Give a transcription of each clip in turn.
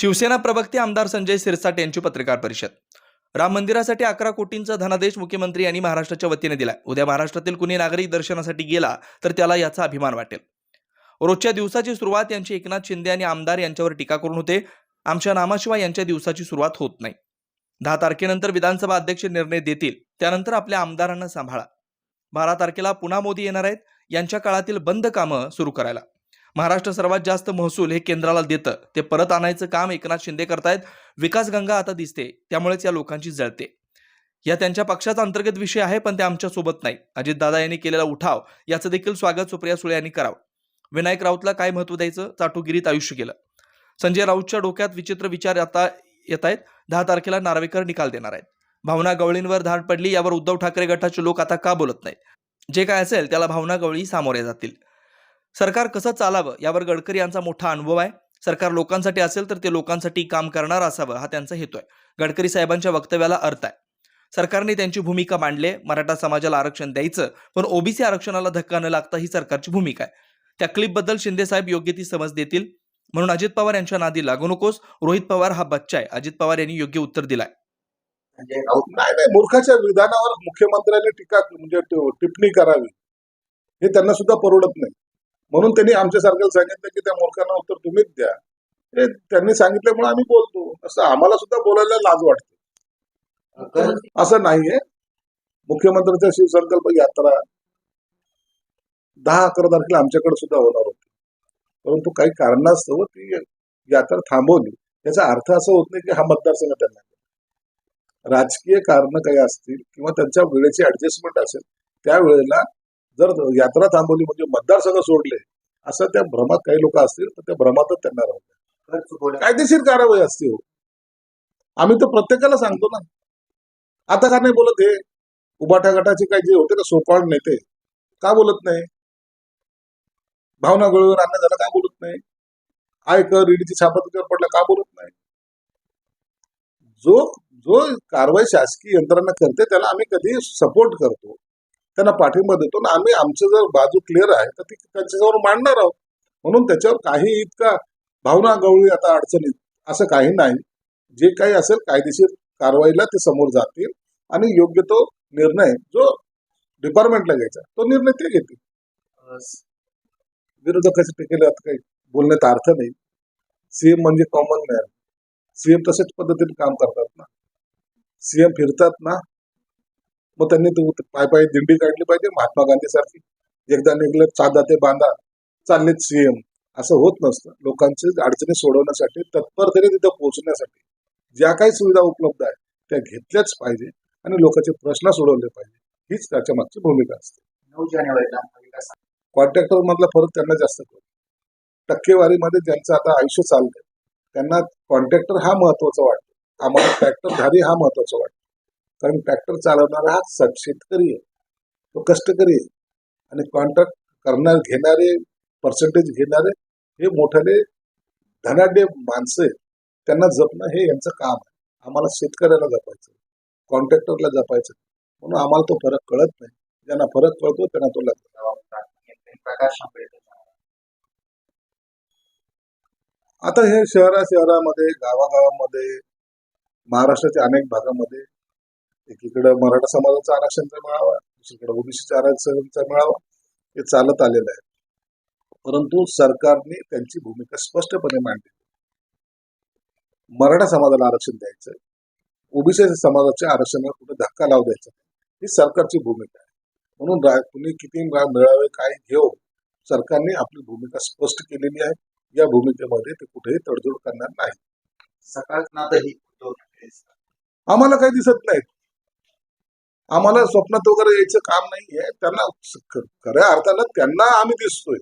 शिवसेना प्रवक्ते आमदार संजय सिरसाट यांची पत्रकार परिषद. राम मंदिरासाठी अकरा कोटींचा धनादेश मुख्यमंत्री यांनी महाराष्ट्राच्या वतीने दिलाय. उद्या महाराष्ट्रातील कुणी नागरिक दर्शनासाठी गेला तर त्याला याचा अभिमान वाटेल. रोजच्या दिवसाची सुरुवात यांची एकनाथ शिंदे आणि आमदार यांच्यावर टीका करून होते. आमच्या नामाशिवाय यांच्या दिवसाची सुरुवात होत नाही. दहा तारखेनंतर विधानसभा अध्यक्ष निर्णय देतील. त्यानंतर आपल्या आमदारांना सांभाळा. बारा तारखेला पुन्हा मोदी येणार आहेत. यांच्या काळातील बंद कामं सुरू करायला. महाराष्ट्र सर्वात जास्त महसूल हे केंद्राला देतं. ते परत आणायचं काम एकनाथ शिंदे करतायत. विकास गंगा आता दिसते. त्यामुळेच या लोकांची जळते. या त्यांच्या पक्षाचा अंतर्गत विषय आहे पण ते आमच्यासोबत नाही. अजितदादा यांनी केलेला उठाव याचं देखील स्वागत सुप्रिया सुळे यांनी करावं. विनायक राऊतला काय महत्त्व द्यायचं? चाटुगिरीत आयुष्य केलं संजय राऊतच्या डोक्यात विचित्र विचार आता येत आहेत दहा तारखेला नार्वेकर निकाल देणार आहेत. भावना गवळींवर धाड पडली यावर उद्धव ठाकरे गटाचे लोक आता का बोलत नाहीत? जे काय असेल त्याला भावना गवळी सामोरे जातील. सरकार कसं चालावं यावर गडकरी यांचा मोठा अनुभव आहे. सरकार लोकांसाठी असेल तर ते लोकांसाठी काम करणार असावं हा त्यांचा हेतू आहे. गडकरी साहेबांच्या वक्तव्याला अर्थ आहे. सरकारने त्यांची भूमिका मांडले मराठा समाजाला आरक्षण द्यायचं पण ओबीसी आरक्षणाला धक्का न लागता ही सरकारची भूमिका आहे. त्या क्लिपबद्दल शिंदे साहेब योग्य ती समज देतील. म्हणून अजित पवार यांच्या नादी लागू नकोस. रोहित पवार हा बच्चा आहे. अजित पवार यांनी योग्य उत्तर दिलाय. म्हणजे नाही नाही मूर्खाच्या विधानावर मुख्यमंत्र्यांनी टीका म्हणजे टिप्पणी करावी. हे त्यांना सुद्धा परवडत नाही. म्हणून त्यांनी आमच्या सारख्याला सांगितलं की त्या मूर्खांना उत्तर तुम्हीच द्या. हे त्यांनी सांगितल्यामुळे आम्ही बोलतो. असं आम्हाला सुद्धा बोलायला लाज वाटते. असं नाहीये. मुख्यमंत्र्यांच्या शिवसंकल्प यात्रा दहा अकरा तारखेला आमच्याकडे सुद्धा होणार होती. परंतु काही कारणास्तव ती यात्रा थांबवली. याचा अर्थ असं होत नाही की हा मतदारसंघ त्यांना राजकीय कारण काही असतील किंवा त्यांच्या वेळेची ऍडजस्टमेंट असेल त्यावेळेला जर यात्रा थांबवली म्हणजे मतदारसंघ सोडले असं त्या भ्रमात काही लोक असतील तर त्या भ्रमातच त्यांना राहू कायदेशीर कारवाई असते हो. आम्ही तर प्रत्येकाला सांगतो ना. आता का नाही बोलत हे? उबाटा गटाचे काही जे होते ना सोपाळ नेते का बोलत नाही? भावना गोळीवर आणण्यात झालं का बोलत नाही? आयकर ईडीची छापातीकर पडला का बोलत नाही? जो जो कारवाई शासकीय यंत्रणा करते त्याला आम्ही कधी सपोर्ट करतो. त्यांना पाठिंबा देतो. ना आम्ही आमचं जर बाजू क्लिअर आहे तर ती त्यांच्याजवळ मांडणार आहोत. म्हणून त्याच्यावर काही इतका भावना गवळी आता अडचणीत असं काही नाही. जे काही असेल कायदेशीर कारवाईला ते समोर जातील. आणि योग्य तो निर्णय जो डिपार्टमेंटला घ्यायचा तो निर्णय ते घेतील. अं, विरोधकाच्या टीकेला आता काही बोलण्यात अर्थ नाही. सीएम म्हणजे कॉमन मॅन सीएम तशाच पद्धतीने काम करतात ना. सीएम फिरतात ना. मग त्यांनी तो पाय पाय दिंडी काढली पाहिजे महात्मा गांधी सारखी एकदा निघलं चादा ते बांधा चाललेत सीएम असं होत नसतं. लोकांची अडचणी सोडवण्यासाठी तत्परतेने तिथं पोहोचण्यासाठी ज्या काही सुविधा उपलब्ध आहेत त्या घेतल्याच पाहिजे आणि लोकांचे प्रश्न सोडवले पाहिजे. हीच त्याच्या मागची भूमिका असते. नऊ जानेवारीला कॉन्ट्रॅक्टर मधला फरक त्यांना जास्त कळतो टक्केवारीमध्ये ज्यांचं आता आयुष्य चाललंय त्यांना कॉन्ट्रॅक्टर हा महत्त्वाचा वाटतो. आम्हाला ट्रॅक्टर धारी हा महत्त्वाचा वाटतो. कारण ट्रॅक्टर चालवणारा हा स- शेतकरी आहे. तो कष्टकरी आहे. आणि कॉन्ट्रॅक्ट करणार घेणारे पर्सेंटेज घेणारे हे मोठाले धनाढ्य माणसं आहेत. त्यांना जपणं हे यांचं काम आहे. आम्हाला शेतकऱ्याला जपायचं कॉन्ट्रॅक्टरला जपायचं. म्हणून आम्हाला तो फरक कळत नाही. ज्यांना फरक कळतो त्यांना तो लागतो. प्रकाश आंबेडकर. आता हे शहरा शहरामध्ये गावागावामध्ये महाराष्ट्राच्या अनेक भागामध्ये एकीकडे मराठा समाजाचं आरक्षणचा मिळावा दुसरीकडे ओबीसीचं आरक्षणचा मिळावा हे चालत आलेलं आहे. परंतु सरकारने त्यांची भूमिका स्पष्टपणे मांडली. मराठा समाजाला आरक्षण द्यायचं ओबीसी समाजाच्या आरक्षणाला कुठे धक्का लावू द्यायचा. ही सरकारची भूमिका आहे. म्हणून कुणी किती मिळावे काय घेऊ सरकारने आपली भूमिका स्पष्ट केलेली आहे. या भूमिकेमध्ये ते कुठेही तडजोड करणार नाही. ठाकरे आम्हाला काही दिसत नाही. आम्हाला स्वप्नात वगैरे यायचं काम नाहीये. त्यांना खऱ्या अर्थानं त्यांना आम्ही दिसतोय.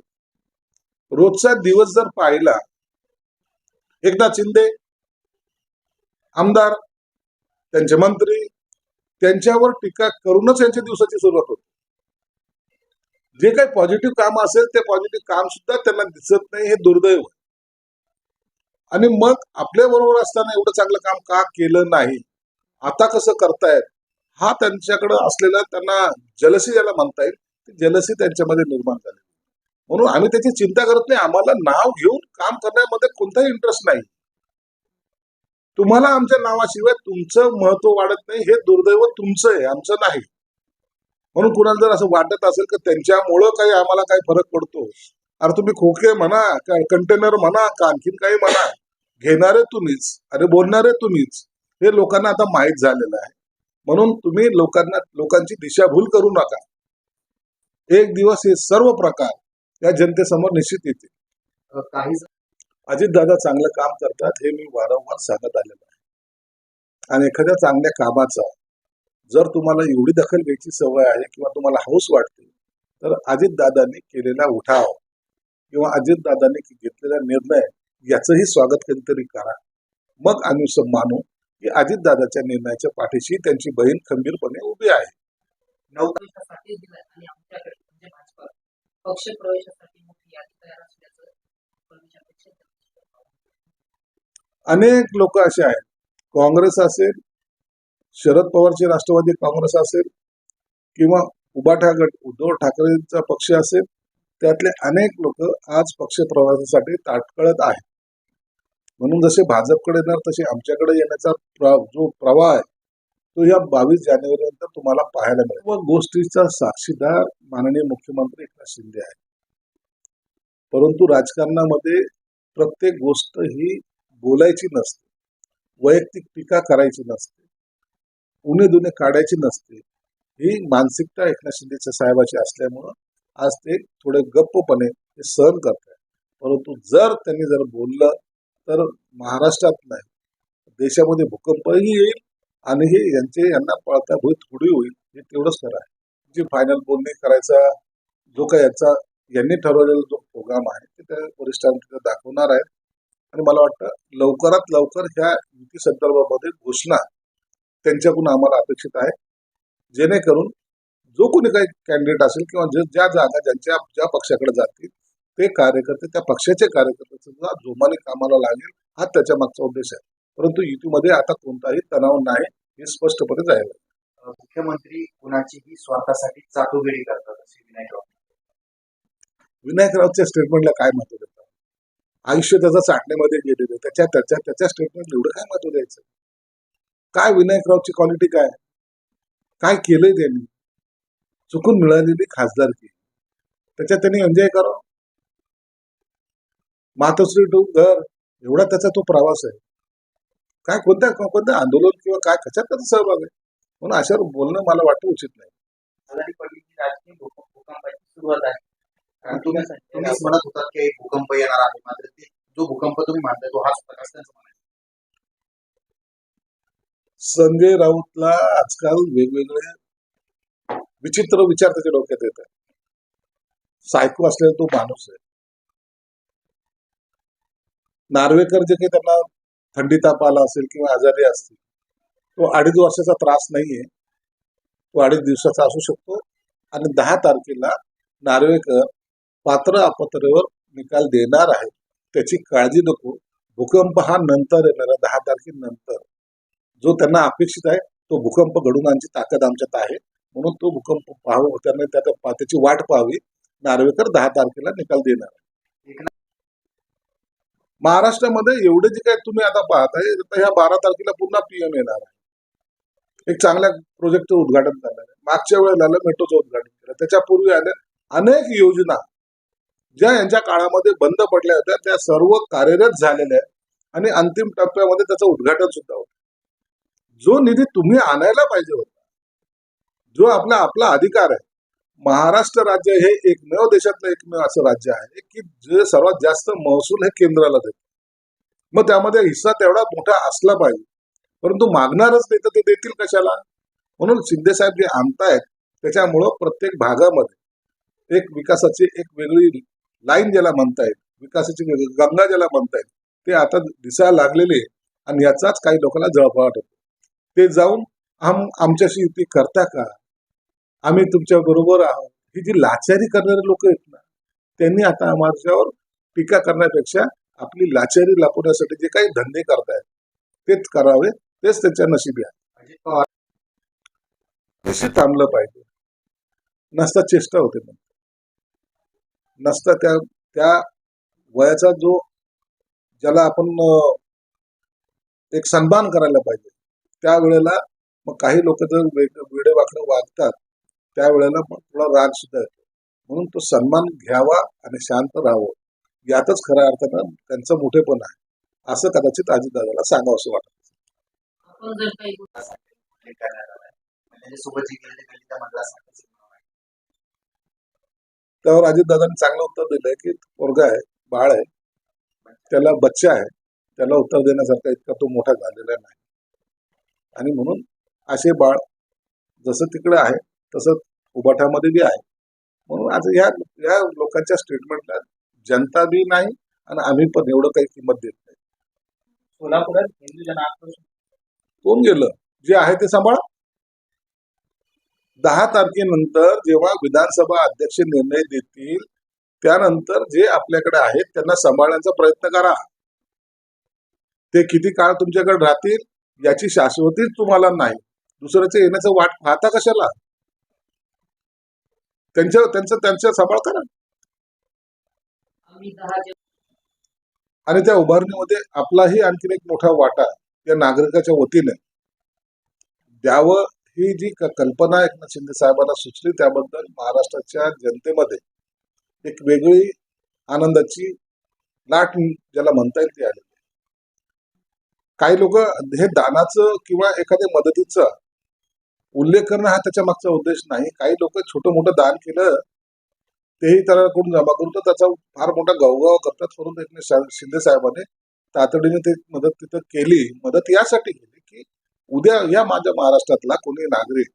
रोजचा दिवस जर पाहिला एकदा शिंदे आमदार त्यांचे मंत्री त्यांच्यावर टीका करूनच यांच्या दिवसाची सुरुवात होते. जे काही पॉझिटिव्ह काम असेल ते पॉझिटिव्ह काम सुद्धा त्यांना दिसत नाही हे दुर्दैव आहे. आणि मग आपल्या बरोबर असताना एवढं चांगलं काम का केलं नाही? आता कसं करतायत? हा त्यांच्याकडे असलेला त्यांना जलसी ज्याला म्हणता येईल ती जलसी त्यांच्यामध्ये निर्माण झाली. म्हणून आम्ही त्याची चिंता करत नाही. आम्हाला नाव घेऊन काम करण्यामध्ये कोणताही इंटरेस्ट नाही. तुम्हाला आमच्या नावाशिवाय तुमचं महत्त्व वाढत नाही हे दुर्दैव तुमचं आहे आमचं नाही. म्हणून कुणाला जर असं वाटत असेल की त्यांच्यामुळं काही आम्हाला काही फरक पडतो अरे तुम्ही खोके म्हणा का कंटेनर म्हणा का आणखीन काही म्हणा घेणारे तुम्हीच अरे बोलणारे तुम्हीच हे लोकांना आता माहीत झालेलं आहे. म्हणून तुम्ही लोकांना लोकांची दिशाभूल करू नका. एक दिवस हे सर्व प्रकार या जनतेसमोर निश्चित येतील. काही अजितदादा चांगलं काम करतात हे मी वारंवार सांगत आलेलो आहे. आणि एखाद्या चांगल्या कामाचा जर तुम्हाला एवढी दखल घ्यायची सवय आहे किंवा तुम्हाला हौस वाटते तर अजितदादांनी केलेला उठाव किंवा अजितदादांनी घेतलेला निर्णय याचंही स्वागत कधीतरी करा. मग आम्ही मानू की अजितदादाच्या निर्णयाच्या पाठीशी त्यांची बहीण खंबीरपणे उभी आहे. नऊ म्हणजे अनेक लोक असे आहेत. काँग्रेस असेल शरद पवारचे राष्ट्रवादी काँग्रेस असेल किंवा उबाठा गट उद्धव ठाकरेंचा पक्ष असेल त्यातले अनेक लोक आज पक्ष प्रवासासाठी ताटकळत आहेत. म्हणून जसे भाजपकडे येणार तसे आमच्याकडे येण्याचा जो प्रवाह आहे तो या बावीस जानेवारी नंतर तुम्हाला पाहायला मिळेल. व गोष्टीचा साक्षीदार माननीय मुख्यमंत्री एकनाथ शिंदे आहे परंतु राजकारणामध्ये प्रत्येक गोष्ट ही बोलायची नसते वैयक्तिक टीका करायची नसते उणे दुने काढायची नसते ही मानसिकता एकनाथ शिंदेच्या साहेबाची असल्यामुळं आज ते थोडे गप्पपणे ते सहन करत परंतु जर त्यांनी जर बोललं तर महाराष्ट्रात नाही देशामध्ये भूकंपही येईल आणि हे यांचे यांना पळता भूत थोडी होईल हे तेवढंच खरं आहे. जे फायनल बोलणी करायचा जो काही याचा यांनी ठरवलेला जो प्रोग्राम आहे ते त्या वरिष्ठांकडे दाखवणार आहेत. आणि मला वाटतं लवकरात लवकर ह्या युती संदर्भामध्ये घोषणा त्यांच्याकडून आम्हाला अपेक्षित आहे. जेणेकरून जो कोणी काही कॅन्डिडेट असेल किंवा ज्या जागा ज्यांच्या ज्या पक्षाकडे जातील ते कार्यकर्ते त्या पक्षाचे कार्यकर्ते सुद्धा जोमाने कामाला लागेल हा त्याच्या मागचा उद्देश आहे. परंतु युतीमध्ये आता कोणताही तणाव नाही हे स्पष्टपणे. अ, मुख्यमंत्री कुणाचीही स्वार्थासाठी चाटुगिरी करतात असे विनायक राऊत विनायक राऊतच्या स्टेटमेंटला काय महत्त्व देतात? आयुष्य त्याचं चाटण्यामध्ये गेलेलं. त्याच्या त्याच्या त्याच्या स्टेटमेंट एवढं काय महत्त्व द्यायचं? काय विनायक राऊतची क्वालिटी काय? काय केलंय त्यांनी? चुकून मिळालेली खासदारकी. त्याच्यात त्यांनी एन्जॉय करावं? मातोश्री घर एवढा त्याचा तो प्रवास आहे. काय कोणत्या कोणत्या आंदोलन किंवा काय कशात त्याचा सहभाग आहे? म्हणून अशावर बोलणं मला वाटतं उचित नाही. आहे. तुम्हीच म्हणत होतात की भूकंप येणार आहे. मात्र ते जो भूकंप तुम्ही मानताय तो हाच त्यांचं आहे. संजय राऊतला आजकाल वेगवेगळे विचित्र विचार त्याच्या डोक्यात येत आहेत. सायको असलेला तो माणूस आहे. नार्वेकर जे काही त्यांना थंडी ताप आला असेल किंवा आजारी असतील तो अडीच वर्षाचा त्रास नाहीये. तो अडीच दिवसाचा असू शकतो. आणि दहा तारखेला नार्वेकर पात्र अपात्रवर निकाल देणार आहे त्याची काळजी नको. भूकंप हा नंतर येणारा दहा तारखेनंतर जो त्यांना अपेक्षित आहे तो भूकंप घडून आणण्याची ताकद आमच्यात आहे. म्हणून तो भूकंप पाहावं त्यांना त्या पा- त्याची वाट पाहावी. नार्वेकर दहा तारखेला निकाल देणार आहे. महाराष्ट्रामध्ये एवढे जे काय तुम्ही आता पाहताय आता ह्या बारा तारखेला पुन्हा पीएम येणार आहे. एक चांगल्या प्रोजेक्टचं उद्घाटन झालं आहे. मागच्या वेळेला आलं मेट्रोचं उद्घाटन केलं. त्याच्यापूर्वी आले अनेक योजना ज्या यांच्या काळामध्ये बंद पडल्या होत्या त्या सर्व कार्यरत झालेल्या आहेत. आणि अंतिम टप्प्यामध्ये त्याचं उद्घाटन सुद्धा होतं. जो निधी तुम्ही आणायला पाहिजे होता जो आपला आपला अधिकार आहे महाराष्ट्र राज्य हे एकमेव देशातलं एकमेव असं राज्य आहे की जे सर्वात जास्त महसूल हे केंद्राला देत. मग त्यामध्ये हिस्सा तेवढा मोठा असला पाहिजे. परंतु मागणारच नाही तर ते देतील कशाला? म्हणून शिंदे साहेब जे आणतायत त्याच्यामुळं प्रत्येक भागामध्ये एक विकासाची एक वेगळी लाईन ज्याला म्हणतायत विकासाची गंगा ज्याला म्हणतायत ते आता दिसायला लागलेले आहे. आणि याचाच काही लोकांना जळफळाट होतो. ते जाऊन आम आमच्याशी युती करता का? आम्ही तुमच्या बरोबर आहोत. ही जी लाचारी करणारे लोक आहेत ना त्यांनी आता आमच्यावर टीका करण्यापेक्षा आपली लाचारी लपवण्यासाठी जे काही धंदे करतायत तेच करावे तेच त्यांच्या नशिबी आहे. तसे थांबलं पाहिजे. नसता चेष्टा होते मग. नसता त्या त्या वयाचा जो ज्याला आपण एक सन्मान करायला पाहिजे त्यावेळेला मग काही लोक जर वेग- वेडे वाकडं वागतात त्यावेळेला थोडा राग सुद्धा येतो. म्हणून तो सन्मान घ्यावा आणि शांत राहावं. यातच खऱ्या अर्थानं त्यांचं मोठेपण आहे. असं कदाचित अजितदादाला सांगावं असं वाटतं. त्यावर अजितदादांनी चांगलं उत्तर दिलंय की पोरगा आहे बाळ आहे त्याला बच्चा आहे त्याला उत्तर देण्यासारखा इतका तो मोठा झालेला नाही. आणि म्हणून असे बाळ जसं तिकडे आहे तसं उबाठामध्ये बी आहे. म्हणून आज या या लोकांच्या स्टेटमेंटला जनता बी नाही आणि आम्ही पण एवढं काही किंमत देत नाही. सोलापुरात हिंदू जन आक्रोश. कोण गेलं? जे आहे ते सांभाळा. दहा तारखेनंतर जेव्हा विधानसभा अध्यक्ष निर्णय देतील त्यानंतर जे आपल्याकडे आहेत त्यांना सांभाळण्याचा प्रयत्न करा. ते किती काळ तुमच्याकडे राहतील याची शाश्वतीच तुम्हाला नाही. दुसऱ्याचं येण्याचं वाट पाहता कशाला? त्यांच्या त्यांचं त्यांचा सांभाळ करा आम्ही दहा जे आणि त्या उभारणीमध्ये आपलाही आणखीन एक मोठा वाटा या नागरिकाच्या वतीने द्यावं ही जी कल्पना एकनाथ शिंदे साहेबांना सुचली त्याबद्दल महाराष्ट्राच्या जनतेमध्ये एक वेगळी आनंदाची लाट ज्याला म्हणता येईल ती आली काही लोक हे दानाचं किंवा एखाद्या मदतीचा उल्लेख करणं हा त्याच्या मागचा उद्देश नाही. काही लोक छोटं मोठं दान केलं तेही त्याला कोण जमा करून तर त्याचा फार मोठा गवगाव करतात करून एकनाथ शिंदे साहेबांनी. तातडीने ते मदत तिथं केली. मदत यासाठी केली की उद्या या माझ्या महाराष्ट्रातला कोणी नागरिक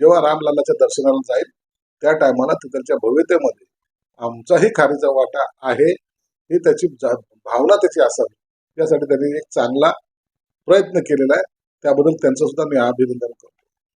जेव्हा रामलालाच्या दर्शनाला जाईल त्या टायमाला तिथलच्या भव्यतेमध्ये आमचाही खारीचा वाटा आहे. ही त्याची भावना त्याची असावी. यासाठी त्यांनी एक चांगला प्रयत्न केलेला आहे. त्याबद्दल त्यांचं सुद्धा मी अभिनंदन करतो.